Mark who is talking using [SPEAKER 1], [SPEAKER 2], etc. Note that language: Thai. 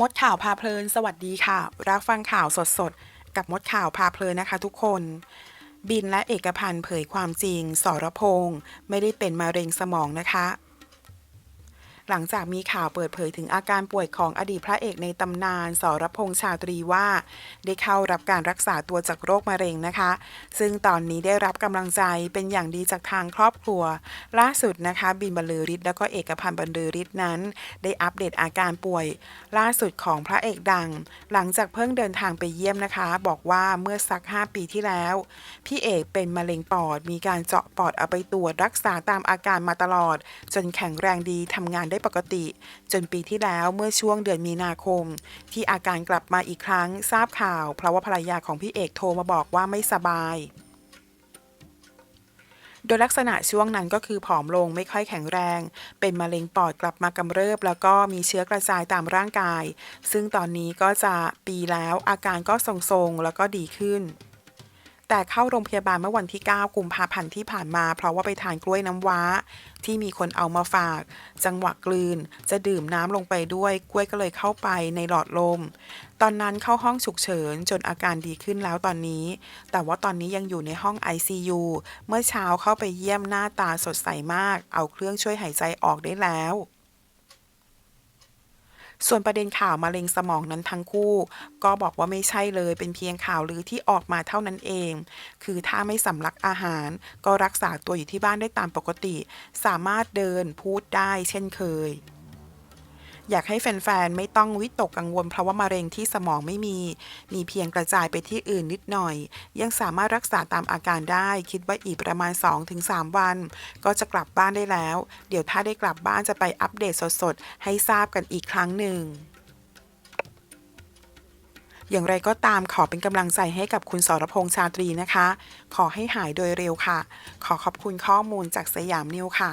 [SPEAKER 1] มดข่าวพาเพลิน สวัสดีค่ะ รับฟังข่าวสดๆ กับมดข่าวพาเพลินนะคะทุกคน บินและเอกพันธ์เผยความจริง สรพงษ์ไม่ได้เป็นมะเร็งสมองนะคะ หลังจากมีข่าวเปิดเผยถึงอาการป่วยของอดีตพระเอกในตำนานสรพงษ์ชาตรีว่า ได้เข้ารับการรักษาตัวจากโรคมะเร็งนะคะ ซึ่งตอนนี้ได้รับกำลังใจเป็นอย่างดีจากทางครอบครัว ล่าสุดนะคะ บินบรรลือฤทธิ์แล้วก็เอกพันธ์บรรลือฤทธิ์นั้น ได้อัปเดตอาการป่วย ล่าสุดของพระเอกดัง หลังจากเพิ่งเดินทางไปเยี่ยมนะคะ บอกว่าเมื่อสัก 5 ปีที่แล้ว พี่เอกเป็นมะเร็งปอด มีการเจาะปอดเอาไปตรวจรักษาตามอาการมาตลอด จนแข็งแรงดีทำงานไดได้ปกติ จนปีที่แล้วเมื่อช่วงเดือนมีนาคม ที่อาการกลับมาอีกครั้งทราบข่าว เพราะว่าภรรยาของพี่เอกโทรมาบอกว่าไม่สบายโดยลักษณะช่วงนั้นก็คือผอมลงไม่ค่อยแข็งแรง เป็นมะเร็งปอดกลับมากำเริบ แล้วก็มีเชื้อกระจายตามร่างกาย ซึ่งตอนนี้ก็จะปีแล้วอาการก็ทรงๆแล้วก็ดีขึ้น แต่เข้าโรงพยาบาลเมื่อวันที่ 9 กุมภาพันธ์ที่ผ่านมา เพราะว่าไปทานกล้วยน้ำว้า ที่มีคนเอามาฝาก จังหวะกลืน จะดื่มน้ำลงไปด้วย กล้วยก็เลยเข้าไปในหลอดลม ตอนนั้นเข้าห้องฉุกเฉินจนอาการดีขึ้นแล้วตอนนี้ แต่ว่าตอนนี้ยังอยู่ในห้อง ICU เมื่อเช้าเข้าไปเยี่ยมหน้าตาสดใสมาก เอาเครื่องช่วยหายใจออกได้แล้ว ส่วนประเด็นข่าวมะเร็งสมองนั้นทั้งคู่ ก็บอกว่าไม่ใช่เลย เป็นเพียงข่าวลือที่ออกมาเท่านั้นเอง คือถ้าไม่สำลักอาหาร ก็รักษาตัวอยู่ที่บ้านได้ตามปกติ สามารถเดินพูดได้เช่นเคย อยากให้แฟนๆ ไม่ต้องวิตกกังวลเพราะว่ามะเร็งที่สมองไม่มี มีเพียงกระจายไปที่อื่นนิดหน่อย ยังสามารถรักษาตามอาการได้ คิดว่าอีกประมาณ 2-3 วัน ก็จะกลับบ้านได้แล้ว เดี๋ยวถ้าได้กลับบ้านจะไปอัปเดตสดๆ ให้ทราบกันอีกครั้งหนึ่งอย่างไรก็ตามขอเป็นกำลังใจให้กับคุณสรพงษ์ชาตรีนะคะ ขอให้หายโดยเร็วค่ะ ขอขอบคุณข้อมูลจากสยามนิวค่ะ